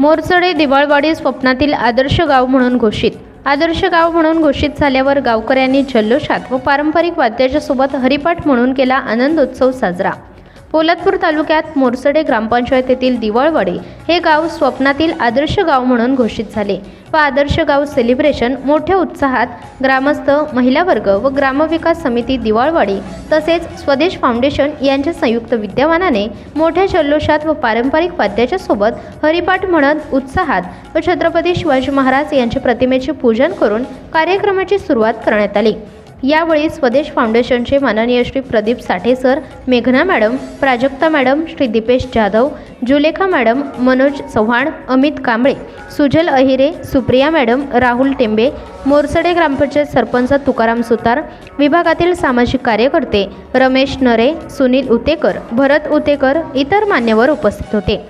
मोरचडे दिवाळवाडी स्वप्नातील आदर्श गाव म्हणून घोषित. आदर्श गाव म्हणून घोषित झाल्यावर गावकऱ्यांनी जल्लोषात व पारंपरिक वाद्याच्या सोबत हरिपाठ म्हणून केला आनंदोत्सव साजरा. पोलादपूर तालुक्यात मोरसडे ग्रामपंचायतीतील दिवाळवाडी हे गाव स्वप्नातील आदर्श गाव म्हणून घोषित झाले व आदर्श गाव सेलिब्रेशन मोठ्या उत्साहात ग्रामस्थ महिला वर्ग व ग्रामविकास समिती दिवाळवाडी तसेच स्वदेश फाउंडेशन यांच्या संयुक्त विद्यमानाने मोठ्या जल्लोषात व पारंपरिक वाद्याच्या सोबत हरिपाठ म्हणत उत्साहात व छत्रपती शिवाजी महाराज यांच्या प्रतिमेचे पूजन करून कार्यक्रमाची सुरुवात करण्यात आली. यावेळी स्वदेश फाउंडेशनचे माननीय श्री प्रदीप साठे सर मेघना madam Prajakta madam Shri Deepesh Jadhav Julekha madam Manoj Chavan Amit Kamble Sujal Ahire Supriya madam Rahul Tembe Morsade gram panchayat sarpanch Tukaram Sutar विभागातील सामाजिक कार्यकर्ते रमेश नरे सुनील उतेकर भरत उतेकर इतर मान्यवर उपस्थित होते.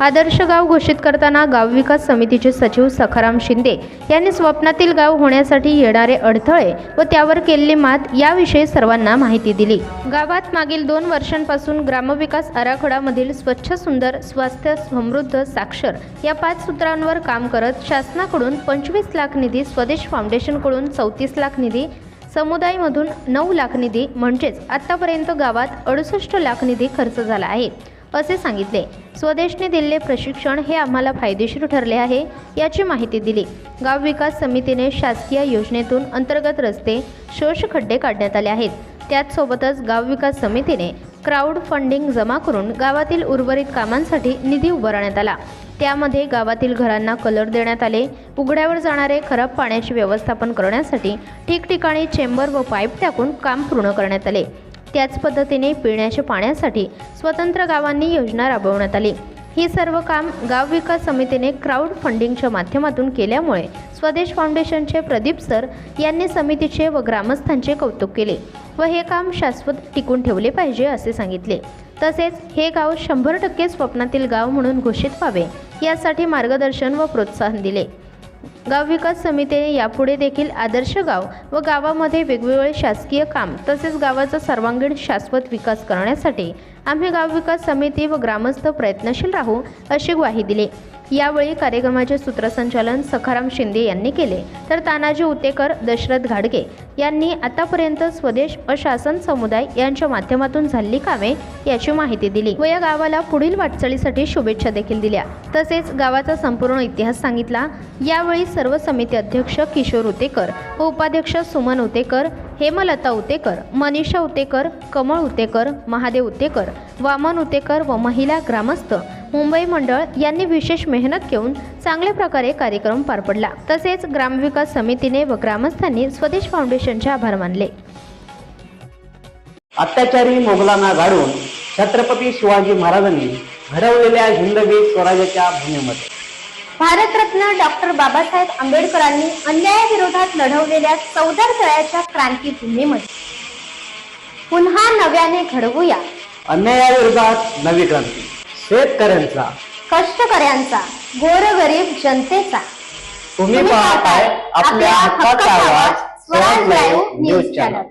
आदर्श गाव घोषित करताना गाव विकास समितीचे सचिव सखाराम शिंदे यांनी स्वप्नातील गाव होण्यासाठी येणारे अडथळे व त्यावर केलेली मात याविषयी सर्वांना माहिती दिली. गावात मागील दोन वर्षांपासून ग्रामविकास आराखडामधील स्वच्छ सुंदर स्वास्थ्य समृद्ध साक्षर या पाच सूत्रांवर काम करत शासनाकडून पंचवीस लाख निधी स्वदेश फाउंडेशनकडून चौतीस लाख निधी समुदायमधून नऊ लाख निधी म्हणजेच आत्तापर्यंत गावात अडुसष्ट लाख निधी खर्च झाला आहे. असे सांगितले. स्वदेशने दिलेले प्रशिक्षण हे आम्हाला फायदेशीर ठरले आहे याची माहिती दिली. गाव विकास समितीने शासकीय योजनेतून अंतर्गत रस्ते शोष खड्डे काढण्यात आले आहेत. त्याचसोबतच गाव विकास समितीने क्राऊड फंडिंग जमा करून गावातील उर्वरित कामांसाठी निधी उभारण्यात आला. त्यामध्ये गावातील घरांना कलर देण्यात आले उघड्यावर जाणारे खराब पाण्याचे व्यवस्थापन करण्यासाठी ठिकठिकाणी चेंबर व पाईप टाकून काम पूर्ण करण्यात आले. त्याच पद्धतीने पिण्याच्या पाण्यासाठी स्वतंत्र गावांनी योजना राबवण्यात आली. ही सर्व काम गाव विकास समितीने क्राऊड फंडिंगच्या माध्यमातून केल्यामुळे स्वदेश फाउंडेशनचे प्रदीप सर यांनी समितीचे व ग्रामस्थांचे कौतुक केले व हे काम शाश्वत टिकून ठेवले पाहिजे असे सांगितले. तसेच हे गाव शंभर टक्के स्वप्नातील गाव म्हणून घोषित व्हावे यासाठी मार्गदर्शन व प्रोत्साहन दिले. गाव विकास समितीने यापुढे देखील आदर्श गाव व गावामध्ये वेगवेगळे शासकीय काम तसेच गावाचा सर्वांगीण शाश्वत विकास करण्यासाठी आम्ही गाव विकास समिती व ग्रामस्थ प्रयत्नशील राहू अशी ग्वाही दिली. यावेळी कार्यक्रमाचे सूत्रसंचालन सखाराम शिंदे यांनी केले. तर तानाजी उतेकर दशरथ घाडगे यांनी आतापर्यंत स्वदेश व शासन समुदाय यांच्या माध्यमातून झालेली कामे याची माहिती दिली व या गावाला पुढील वाटचालीसाठी शुभेच्छा देखील दिल्या. तसेच गावाचा संपूर्ण इतिहास सांगितला. यावेळी सर्व समिती अध्यक्ष किशोर उतेकर व उपाध्यक्ष सुमन उतेकर हेमलता उतेकर मनीषा उतेकर कमळ उतेकर महादेव उतेकर वामन उतेकर व महिला ग्रामस्थ मुंबई मंडळ यांनी विशेष मेहनत घेऊन चांगल्या प्रकारे कार्यक्रम पार पडला. तसेच ग्रामविकास समितीने व ग्रामस्थांनी स्वदेश फाउंडेशनचे आभार मानले. अत्याचारी मोगलांना गाडून छत्रपती शिवाजी महाराजांनी घडवलेल्या हिंदवी स्वराज्याच्या भूमीमध्ये भारतरत्न डॉक्टर बाबासाहेब आंबेडकरांनी अन्यायाविरोधात लढवलेल्या चौदार तळ्याच्या क्रांतीभूमीमध्ये पुन्हा नव्याने घडवूया. अन्यायाविरोधात नवी क्रांती. शेतकऱ्यांचा. कष्टकऱ्यांचा. गोरगरीब जनतेचा. तुम्ही पाहताय आपल्या हक्काचा आवाज स्वराज लाईव्ह न्यूज चॅनल.